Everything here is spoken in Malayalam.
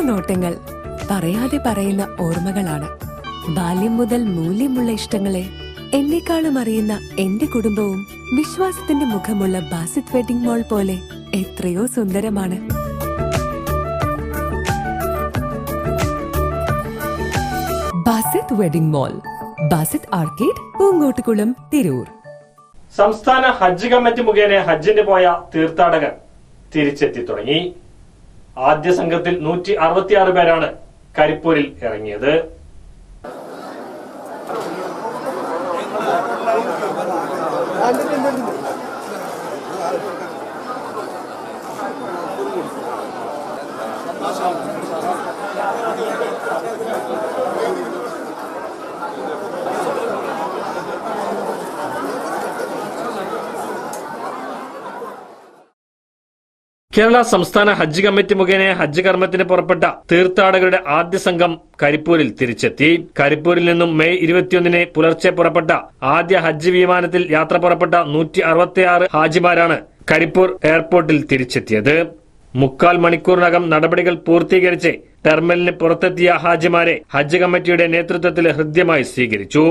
നോട്ടങ്ങൾ പറയാതെ പറയുന്ന ഓർമ്മകളാണ്. ബാല്യം മുതൽ മൂല്യമുള്ള ഇഷ്ടങ്ങളെ എന്നെക്കാളും അറിയുന്ന എന്റെ കുടുംബവും വിശ്വാസത്തിന്റെ മുഖമുള്ള ബാസിത് വെഡിംഗ് മോൾ പോലെ എത്രയോ സുന്ദരമാണ്. Basith wedding mall Basith arcade Poongottukulam Tirur. സംസ്ഥാന ഹജ്ജ് കമ്മിറ്റി മുഖേന ഹജ്ജിന് പോയ തീർത്ഥാടകർ തിരിച്ചെത്തി തുടങ്ങി. ആദ്യ സംഘത്തിൽ നൂറ്റി അറുപത്തിയാറ് പേരാണ് കരിപ്പൂരിൽ ഇറങ്ങിയത് കേരള സംസ്ഥാന ഹജ്ജ് കമ്മിറ്റി മുഖേന ഹജ്ജ് കർമ്മത്തിന് പുറപ്പെട്ട തീർത്ഥാടകരുടെ ആദ്യ സംഘം കരിപ്പൂരിൽ തിരിച്ചെത്തി. കരിപ്പൂരിൽ നിന്നും മെയ് ഇരുപത്തിയൊന്നിന് പുലർച്ചെ പുറപ്പെട്ട ആദ്യ ഹജ്ജ് വിമാനത്തിൽ യാത്ര പുറപ്പെട്ട നൂറ്റി അറുപത്തിയാറ് ഹാജിമാരാണ് കരിപ്പൂർ എയർപോർട്ടിൽ തിരിച്ചെത്തിയത്. മുക്കാൽ മണിക്കൂറിനകം നടപടികൾ പൂർത്തീകരിച്ച് ടെർമിനലിന് പുറത്തെത്തിയ ഹാജിമാരെ ഹജ്ജ് കമ്മിറ്റിയുടെ നേതൃത്വത്തിൽ ഹൃദ്യമായി സ്വീകരിച്ചു.